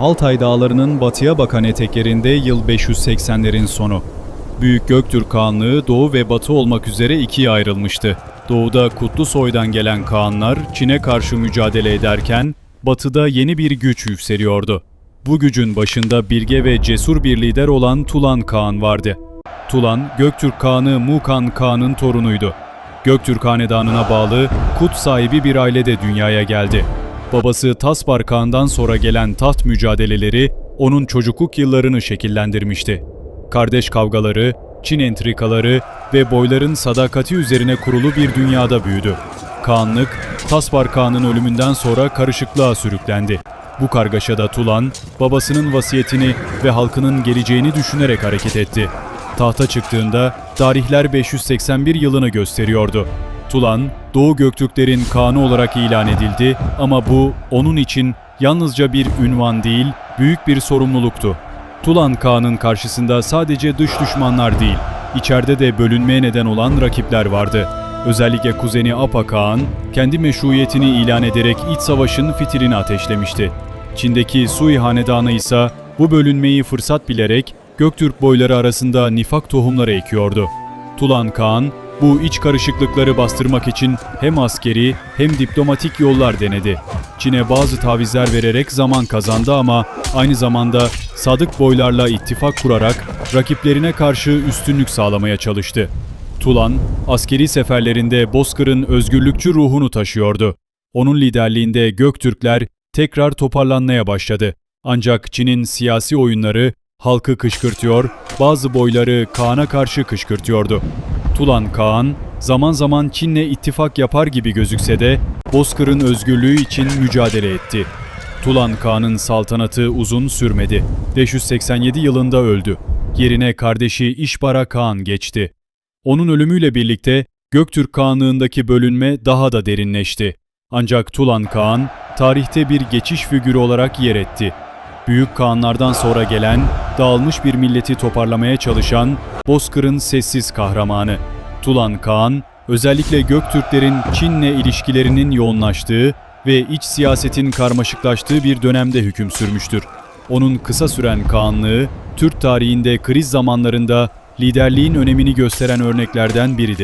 Altay Dağları'nın batıya bakan eteklerinde yıl 580'lerin sonu. Büyük Göktürk Kağanlığı Doğu ve Batı olmak üzere ikiye ayrılmıştı. Doğuda Kutlu Soy'dan gelen Kağanlar Çin'e karşı mücadele ederken Batı'da yeni bir güç yükseliyordu. Bu gücün başında bilge ve cesur bir lider olan Tulan Kağan vardı. Tulan, Göktürk Kağanı Mukan Kağan'ın torunuydu. Göktürk Hanedanı'na bağlı Kut sahibi bir ailede dünyaya geldi. Babası Taspar Kağan'dan sonra gelen taht mücadeleleri onun çocukluk yıllarını şekillendirmişti. Kardeş kavgaları, Çin entrikaları ve boyların sadakati üzerine kurulu bir dünyada büyüdü. Kağanlık, Taspar Kağan'ın ölümünden sonra karışıklığa sürüklendi. Bu kargaşada Tulan, babasının vasiyetini ve halkının geleceğini düşünerek hareket etti. Tahta çıktığında tarihler 581 yılını gösteriyordu. Tulan, Doğu Göktürklerin Kağanı olarak ilan edildi ama bu onun için yalnızca bir ünvan değil, büyük bir sorumluluktu. Tulan Kağan'ın karşısında sadece dış düşmanlar değil, içeride de bölünmeye neden olan rakipler vardı. Özellikle kuzeni Apa Kağan, kendi meşruiyetini ilan ederek iç savaşın fitilini ateşlemişti. Çin'deki Sui Hanedanı ise bu bölünmeyi fırsat bilerek Göktürk boyları arasında nifak tohumları ekiyordu. Tulan Kağan, bu iç karışıklıkları bastırmak için hem askeri hem diplomatik yollar denedi. Çin'e bazı tavizler vererek zaman kazandı ama aynı zamanda sadık boylarla ittifak kurarak rakiplerine karşı üstünlük sağlamaya çalıştı. Tulan, askeri seferlerinde Bozkır'ın özgürlükçü ruhunu taşıyordu. Onun liderliğinde Göktürkler tekrar toparlanmaya başladı. Ancak Çin'in siyasi oyunları halkı kışkırtıyor, bazı boyları Kaan'a karşı kışkırtıyordu. Tulan Kaan, zaman zaman Çin'le ittifak yapar gibi gözükse de Bozkır'ın özgürlüğü için mücadele etti. Tulan Kağan'ın saltanatı uzun sürmedi. 587 yılında öldü. Yerine kardeşi İşbara Kağan geçti. Onun ölümüyle birlikte Göktürk Kağanlığındaki bölünme daha da derinleşti. Ancak Tulan Kağan, tarihte bir geçiş figürü olarak yer etti. Büyük Kağanlardan sonra gelen, dağılmış bir milleti toparlamaya çalışan Bozkır'ın sessiz kahramanı. Tulan Kağan, özellikle Göktürklerin Çin'le ilişkilerinin yoğunlaştığı ve iç siyasetin karmaşıklaştığı bir dönemde hüküm sürmüştür. Onun kısa süren Kağanlığı, Türk tarihinde kriz zamanlarında liderliğin önemini gösteren örneklerden biridir.